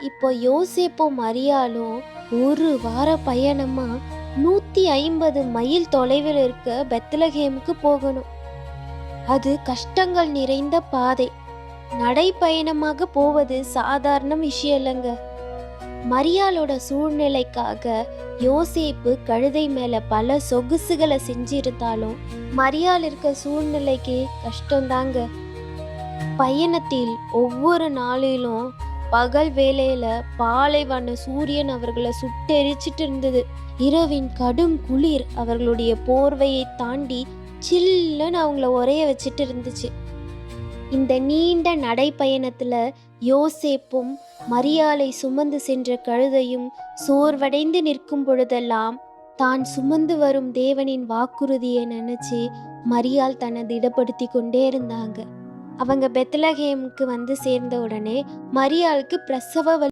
இப்போ யோசேப்போ மரியாலும் ஒரு வார பயணமா நூத்தி ஐம்பது மைல் தொலைவில் இருக்க பெத்லகேமுக்கு போகணும். அது கஷ்டங்கள் நிறைந்த பாதை. நடைப்பயணமாக போவது சாதாரண விஷயம் இல்லைங்க. மரியாளோட சூழ்நிலைக்காக யோசேப்பு கழுதை மேல பல சொகுசுகளை செஞ்சிருந்தாலும் மரியாள் இருக்க சூழ்நிலைக்கு கஷ்டம்தாங்க. பயணத்தில் ஒவ்வொரு நாளிலும் பகல் வேலையில பாலைவன சூரியன் அவர்களை சுட்டெரிச்சிட்டு இருந்தது. இரவின் கடும் குளிர் அவர்களுடைய போர்வையை தாண்டி சில்லுன்னு அவங்கள உரைய வச்சுட்டு இருந்துச்சு. இந்த நீண்ட நடைப்பயணத்துல யோசேப்பும் மரியாலை சுமந்து சென்ற கழுதையும் சோர்வடைந்து நிற்கும் பொழுதெல்லாம் தான் சுமந்து வரும் தேவனின் வாக்குறுதியை நினைச்சு மரியால் தனது இடப்படுத்தி கொண்டே இருந்தாங்க. அவங்க பெத்லகேமுக்கு வந்து சேர்ந்த உடனே மரியாளுக்கு பிரசவ